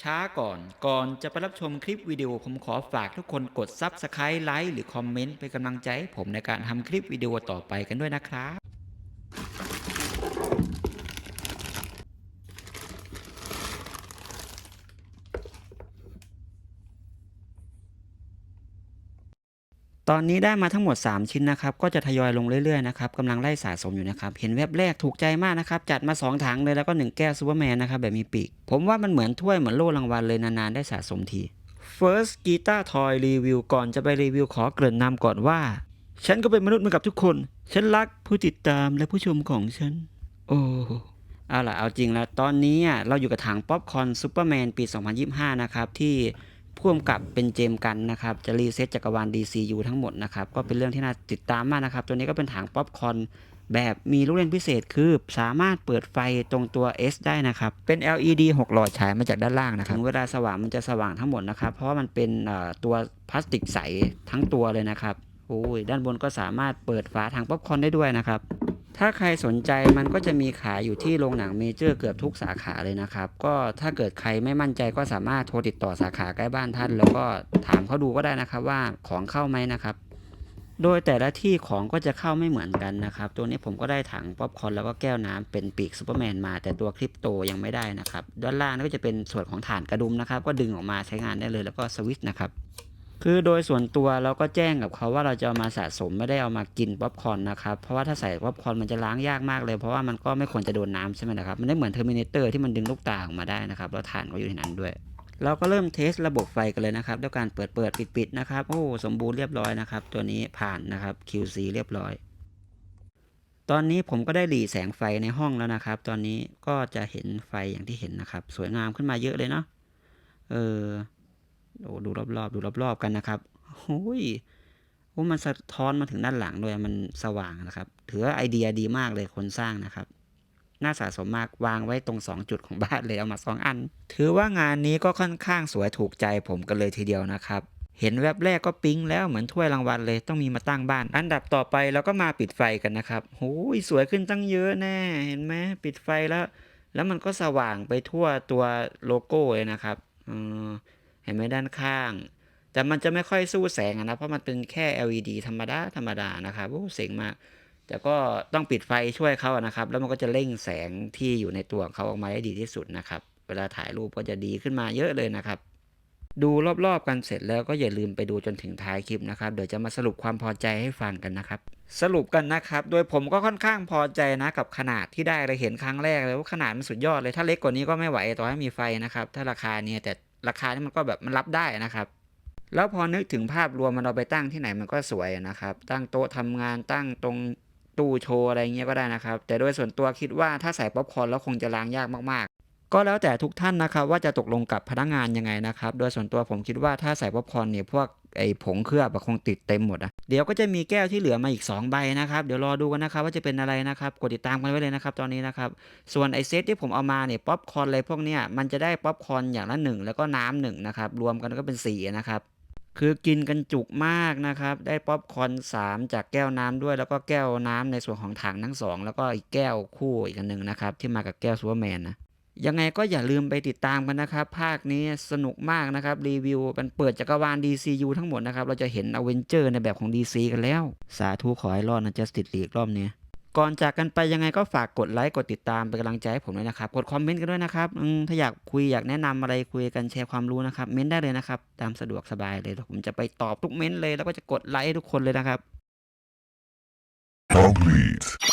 ช้าก่อนก่อนจะไปรับชมคลิปวิดีโอผมขอฝากทุกคนกดซับสไครต์ไลค์หรือคอมเมนต์เป็นกำลังใจให้ผมในการทำคลิปวิดีโอต่อไปกันด้วยนะครับ ตอนนี้ได้มาทั้งหมด 3 ชิ้นนะครับ ก็จะทยอยลงเรื่อยๆนะครับกำลังไล่สะสมอยู่นะครับ เห็นเว็บแรกถูกใจมากนะครับ จัดมา 2 ถังเลยแล้วก็ 1 แก้วซูเปอร์แมนนะครับ แบบมีปีก ผมว่ามันเหมือนถ้วยเหมือนโล่รางวัลเลยนานๆ ได้สะสมที First Guitar Toy Review ก่อนจะไปรีวิวขอเกริ่นนำก่อนว่า ฉันก็เป็นมนุษย์เหมือนกับทุกคน ฉันรักผู้ติดตามและผู้ชมของฉัน โอ้เอาล่ะเอาจริงแล้วตอนนี้เราอยู่กับถังป๊อปคอนซูเปอร์แมนปี 2025 นะครับที่ พ่วงกับเป็นเจมส์กันนะครับ จะรีเซ็ตจักรวาล DCU ทั้งหมดนะครับ ก็เป็นเรื่องที่น่าติดตามมากนะครับ ตัวนี้ก็เป็นถังป๊อปคอร์นแบบมีลูกเล่นพิเศษคือสามารถเปิดไฟตรงตัว S ได้นะครับ เป็น LED 6 หลอดฉายมาจากด้านล่างนะครับ ถึงเวลาสว่างมันจะสว่างทั้งหมดนะครับ เพราะว่ามันเป็นเอ่อตัวพลาสติกใสทั้งตัวเลยนะครับโอ้ยด้านบนก็สามารถเปิดฝาถังป๊อปคอร์นได้ด้วยนะครับ ถ้าใครสนใจมันก็จะมีขายอยู่ที่โรงหนังเมเจอร์เกือบทุกสาขาเลยนะครับ ก็ถ้าเกิดใครไม่มั่นใจก็สามารถโทรติดต่อสาขาใกล้บ้านท่าน แล้วก็ถามเขาดูก็ได้นะครับว่าของเข้าไหมนะครับ โดยแต่ละที่ของก็จะเข้าไม่เหมือนกันนะครับ ตัวนี้ผมก็ได้ถังป๊อปคอร์นแล้วก็แก้วน้ำเป็นปีกซูเปอร์แมนมา แต่ตัวคริปโตยังไม่ได้นะครับ ด้านล่างก็จะเป็นส่วนของฐานกระดุมนะครับ ก็ดึงออกมาใช้งานได้เลยแล้วก็สวิตช์นะครับ คือโดยส่วนตัวเราก็แจ้งกับเขาว่าเราจะเอามาสะสมไม่ได้เอามากินป๊อปคอร์นนะครับเพราะว่าถ้าใส่ป๊อปคอร์นมันจะล้างยากมากเลย เพราะว่ามันก็ไม่ควรจะโดนน้ำใช่ไหมนะครับมันไม่เหมือนเทอร์มินเตอร์ที่มันดึงลูกตาออกมาได้นะครับแล้วฐานก็อยู่ในนั้นด้วย เราก็เริ่มเทสระบบไฟกันเลยนะครับด้วยการเปิดเปิดปิดปิดนะครับโอ้สมบูรณ์เรียบร้อยนะครับตัวนี้ผ่านนะครับ QC เรียบร้อย ตอนนี้ผมก็ได้หลีแสงไฟในห้องแล้วนะครับ ตอนนี้ก็จะเห็นไฟอย่างที่เห็นนะครับ สวยงามขึ้นมาเยอะเลยเนาะเออ โอ้ดูรอบๆ ดูรอบๆกันนะครับโอ้ยโอ้มันสะท้อนมาถึงด้านหลังด้วยมันสว่างนะครับ ถือว่าไอเดียดีมากเลยคนสร้างนะครับน่าสะสมมากวางไว้ตรง 2 จุดของบ้านเลยเอามาสองอัน ถือว่างานนี้ก็ค่อนข้างสวยถูกใจผมกันเลยทีเดียวนะครับ เห็นแวบแรกก็ปิ๊งแล้วเหมือนถ้วยรางวัลเลยต้องมีมาตั้งบ้าน อันดับต่อไปเราก็มาปิดไฟกันนะครับโอ้ยสวยขึ้นตั้งเยอะแน่ เห็นไหมปิดไฟแล้ว แล้วมันก็สว่างไปทั่วตัวโลโก้เลยนะครับอ เห็นไหมด้านข้าง แต่มันจะไม่ค่อยสู้แสงนะเพราะมันเป็นแค่ LED ธรรมดาธรรมดานะครับโอ้เสียงมากแต่ก็ต้องปิดไฟช่วยเขาอะนะครับ แล้วมันก็จะเร่งแสงที่อยู่ในตัวของเขาออกมาได้ดีที่สุดนะครับ เวลาถ่ายรูปก็จะดีขึ้นมาเยอะเลยนะครับ ดูรอบๆกันเสร็จแล้วก็อย่าลืมไปดูจนถึงท้ายคลิปนะครับ เดี๋ยวจะมาสรุปความพอใจให้ฟังกันนะครับ สรุปกันนะครับ โดยผมก็ค่อนข้างพอใจนะกับขนาดที่ได้เลยเห็นครั้งแรกเลยว่าขนาดมันสุดยอดเลย ถ้าเล็กกว่านี้ก็ไม่ไหวต่อให้มีไฟนะครับ ถ้าราคาเนี่ยแต่ ราคานี่มันก็แบบมันรับได้นะครับ แล้วพอนึกถึงภาพรวมมันเอาไปตั้งที่ไหนมันก็สวยนะครับ ตั้งโต๊ะทำงานตั้งตรงตู้โชว์อะไรเงี้ยก็ได้นะครับ แต่โดยส่วนตัวคิดว่าถ้าใส่ป๊อปคอร์นแล้วคงจะล้างยากมาก ก็แล้วแต่ทุกท่านนะครับว่าจะตกลงกับพนักงานยังไงนะครับ โดยส่วนตัวผมคิดว่าถ้าใส่ป๊อปคอร์นเนี่ยพวกไอ้ผงเคลือบคงติดเต็มหมดอะเดี๋ยวก็จะมีแก้วที่เหลือมาอีก 2 ใบนะครับ เดี๋ยวรอดูกันนะครับว่าจะเป็นอะไรนะครับ กดติดตามกันไว้เลยนะครับตอนนี้นะครับ ส่วนไอเซตที่ผมเอามาเนี่ยป๊อปคอร์นอะไรพวกเนี้ยมันจะได้ป๊อปคอร์นอย่างละหนึ่งแล้วก็น้ำหนึ่งนะครับรวมกันก็เป็นสี่นะครับคือกินกันจุกมากนะครับ ได้ป๊อปคอร์น3 จากแก้วน้ำด้วย แล้วก็แก้วน้ำในส่วนของถังทั้งสองแล้วก็อีกแก้วคู่อีกอันหนึ่งนะครับที่มากับแก้วซูเปอร์แมนนะ ยังไงก็อย่าลืมไปติดตามกันนะครับ ภาคนี้สนุกมากนะครับ รีวิวมันเปิดจักรวาล DCU ทั้งหมดนะครับ เราจะเห็นอเวนเจอร์ในแบบของ DC กันแล้ว สาธุขอให้รอดนะ Justice League รอบนี้ก่อนจากกันไปยังไงก็ฝากกดไลค์กดติดตามเป็นกำลังใจให้ผมด้วยนะครับ กดคอมเมนต์กันด้วยนะครับถ้าอยากคุยอยากแนะนำอะไรคุยกันแชร์ความรู้นะครับเม้นได้เลยนะครับ ตามสะดวกสบายเลยเดี๋ยวผมจะไปตอบทุกเม้นต์เลยแล้วก็จะกดไลค์ทุกคนเลยนะครับ Complete.